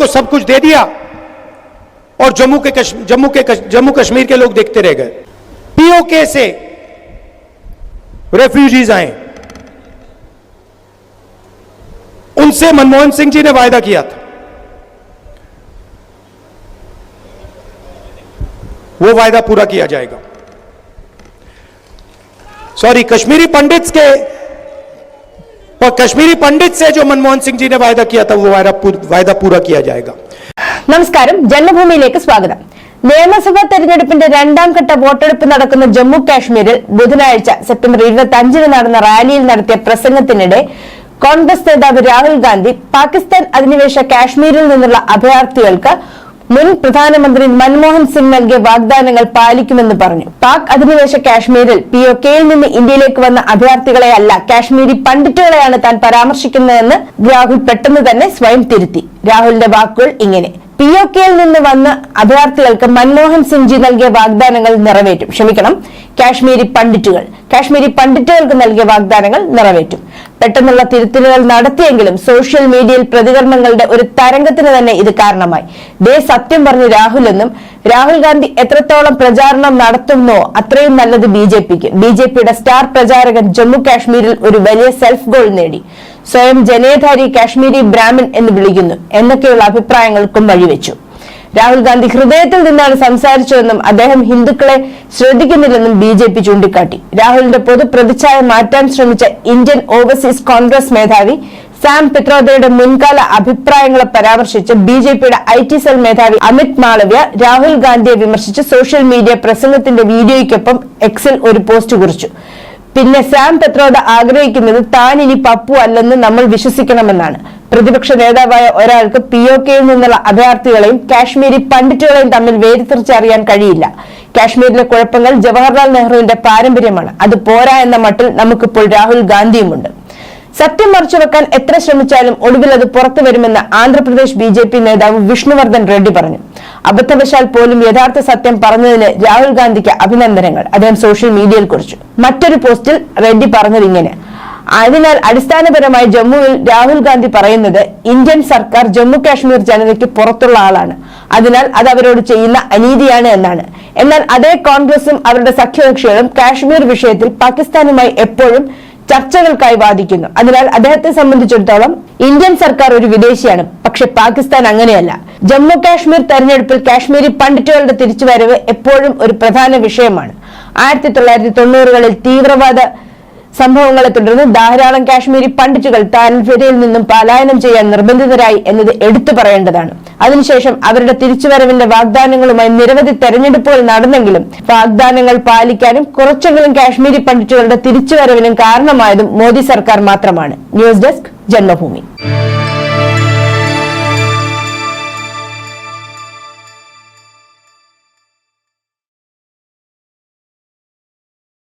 को सब कुछ दे दिया और जम्मू के जम्मू के जम्मू कश्मीर के लोग देखते रह गए। पीओके से रेफ्यूजीज आए। उनसे मनमोहन सिंह जी ने वायदा किया था। वो वायदा पूरा किया जाएगा। सॉरी कश्मीरी पंडित्स के और कश्मीरी पंडित से जो मनमोहन सिंह जी ने वायदा किया था वो वायदा पूर- वायदा पूरा किया जाएगा നമസ്കാരം ജന്മഭൂമിയിലേക്ക് സ്വാഗതം നിയമസഭാ തെരഞ്ഞെടുപ്പിന്റെ രണ്ടാം ഘട്ട വോട്ടെടുപ്പ് നടക്കുന്ന ജമ്മു കാശ്മീരിൽ ബുധനാഴ്ച സെപ്റ്റംബർ ഇരുപത്തി അഞ്ചിന് നടന്ന റാലിയിൽ നടത്തിയ പ്രസംഗത്തിനിടെ കോൺഗ്രസ് നേതാവ് രാഹുൽ ഗാന്ധി പാകിസ്ഥാൻ അധിനിവേശ കാശ്മീരിൽ നിന്നുള്ള അഭയാർത്ഥികൾക്ക് മുൻ പ്രധാനമന്ത്രി മൻമോഹൻ സിംഗ് നൽകിയ വാഗ്ദാനങ്ങൾ പാലിക്കുമെന്ന് പറഞ്ഞു. പാക് അധിനിവേശ കാശ്മീരിൽ പി ഒ കെയിൽ നിന്ന് ഇന്ത്യയിലേക്ക് വന്ന അഭയാർത്ഥികളെ അല്ല കാശ്മീരി പണ്ഡിറ്റുകളെയാണ് താൻ പരാമർശിക്കുന്നതെന്ന് രാഹുൽ പെട്ടെന്ന് തന്നെ സ്വയം തിരുത്തി. രാഹുലിന്റെ വാക്കുകൾ ഇങ്ങനെ. പി ഒ കെയിൽ നിന്ന് വന്ന അഭയാർത്ഥികൾക്ക് മൻമോഹൻ സിംഗ് ജി നൽകിയ വാഗ്ദാനങ്ങൾ നിറവേറ്റും. ക്ഷമിക്കണം കാശ്മീരി പണ്ഡിറ്റുകൾ. കാശ്മീരി പണ്ഡിറ്റുകൾക്ക് നൽകിയ വാഗ്ദാനങ്ങൾ നിറവേറ്റും. പെട്ടെന്നുള്ള തിരുത്തലുകൾ നടത്തിയെങ്കിലും സോഷ്യൽ മീഡിയയിൽ പ്രതികരണങ്ങളുടെ ഒരു തരംഗത്തിന് തന്നെ ഇത് കാരണമായി. ദേ സത്യം പറഞ്ഞു രാഹുൽ എന്നും രാഹുൽ ഗാന്ധി എത്രത്തോളം പ്രചാരണം നടത്തുന്നോ അത്രയും നല്ലത് ബി ജെ പിക്ക്. ബി ജെ പിയുടെ സ്റ്റാർ പ്രചാരകൻ ജമ്മു കാശ്മീരിൽ ഒരു വലിയ സെൽഫ് ഗോൾ നേടി. സ്വയം ജനേധാരി കാശ്മീരി ബ്രാഹ്മൺ എന്ന് വിളിക്കുന്നു. എന്നൊക്കെയുള്ള അഭിപ്രായങ്ങൾക്കും വഴിവെച്ചു. രാഹുൽ ഗാന്ധി ഹൃദയത്തിൽ നിന്നാണ് സംസാരിച്ചതെന്നും അദ്ദേഹം ഹിന്ദുക്കളെ ശ്രദ്ധിക്കുന്നില്ലെന്നും ബി ജെ പി ചൂണ്ടിക്കാട്ടി. രാഹുലിന്റെ പൊതു പ്രതിച്ഛായ മാറ്റാൻ ശ്രമിച്ച ഇന്ത്യൻ ഓവർസീസ് കോൺഗ്രസ് മേധാവി സാം പിത്രോദയുടെ മുൻകാല അഭിപ്രായങ്ങളെ പരാമർശിച്ച് ബി ജെ പിയുടെ ഐ ടി സെൽ മേധാവി അമിത് മാളവ്യ രാഹുൽ ഗാന്ധിയെ വിമർശിച്ച് സോഷ്യൽ മീഡിയ പ്രസംഗത്തിന്റെ വീഡിയോയ്ക്കൊപ്പം എക്സിൽ ഒരു പോസ്റ്റ് കുറിച്ചു. പിന്നെ സാം പെത്രോഡ് ആഗ്രഹിക്കുന്നത് താൻ ഇനി പപ്പു അല്ലെന്ന് നമ്മൾ വിശ്വസിക്കണമെന്നാണ്. പ്രതിപക്ഷ നേതാവായ ഒരാൾക്ക് പി ഒ കെയിൽ നിന്നുള്ള അഭയാർത്ഥികളെയും കാശ്മീരി പണ്ഡിറ്റുകളെയും തമ്മിൽ വേർതിരിച്ചറിയാൻ കഴിയില്ല. കാശ്മീരിലെ കുഴപ്പങ്ങൾ ജവഹർലാൽ നെഹ്റുവിന്റെ പാരമ്പര്യമാണ്. അത് പോരാ എന്ന മട്ടിൽ നമുക്കിപ്പോൾ രാഹുൽ ഗാന്ധിയുമുണ്ട്. സത്യം മറച്ചുവെക്കാൻ എത്ര ശ്രമിച്ചാലും ഒടുവിൽ അത് പുറത്തു വരുമെന്ന് ആന്ധ്രാപ്രദേശ് ബി ജെ പി നേതാവ് വിഷ്ണുവർദ്ധൻ റെഡ്ഡി പറഞ്ഞു. അബദ്ധവശാൽ പോലും യഥാർത്ഥ സത്യം പറഞ്ഞതിന് രാഹുൽ ഗാന്ധിക്ക് അഭിനന്ദനങ്ങൾ. അദ്ദേഹം സോഷ്യൽ മീഡിയയിൽ കുറിച്ചു. മറ്റൊരു പോസ്റ്റിൽ റെഡ്ഡി പറഞ്ഞത് ഇങ്ങനെ. അതിനാൽ അടിസ്ഥാനപരമായി ജമ്മുവിൽ രാഹുൽ ഗാന്ധി പറയുന്നത് ഇന്ത്യൻ സർക്കാർ ജമ്മു കാശ്മീർ ജനതയ്ക്ക് പുറത്തുള്ള ആളാണ്. അതിനാൽ അത് അവരോട് ചെയ്യുന്ന അനീതിയാണ് എന്നാണ്. എന്നാൽ അതേ കോൺഗ്രസും അവരുടെ സഖ്യകക്ഷികളും കാശ്മീർ വിഷയത്തിൽ പാകിസ്ഥാനുമായി എപ്പോഴും ചർച്ചകൾക്കായി വാദിക്കുന്നു. അതിനാൽ അദ്ദേഹത്തെ സംബന്ധിച്ചിടത്തോളം ഇന്ത്യൻ സർക്കാർ ഒരു വിദേശിയാണ്. പക്ഷെ പാകിസ്ഥാൻ അങ്ങനെയല്ല. ജമ്മു കാശ്മീർ തെരഞ്ഞെടുപ്പിൽ കാശ്മീരി പണ്ഡിറ്റുകളുടെ തിരിച്ചുവരവ് എപ്പോഴും ഒരു പ്രധാന വിഷയമാണ്. ആയിരത്തി തൊള്ളായിരത്തി തൊണ്ണൂറുകളിൽ തീവ്രവാദ സംഭവങ്ങളെ തുടർന്ന് ധാരാളം കാശ്മീരി പണ്ഡിറ്റുകൾ താൽപര്യയിൽ നിന്നും പലായനം ചെയ്യാൻ നിർബന്ധിതരായി എന്നത് എടുത്തു പറയേണ്ടതാണ്. അതിനുശേഷം അവരുടെ തിരിച്ചുവരവിന്റെ വാഗ്ദാനങ്ങളുമായി നിരവധി തെരഞ്ഞെടുപ്പുകൾ നടന്നെങ്കിലും വാഗ്ദാനങ്ങൾ പാലിക്കാനും കുറച്ചെങ്കിലും കാശ്മീരി പണ്ഡിറ്റുകളുടെ തിരിച്ചുവരവിനും കാരണമായതും മോദി സർക്കാർ മാത്രമാണ്. News desk Janmabhumi.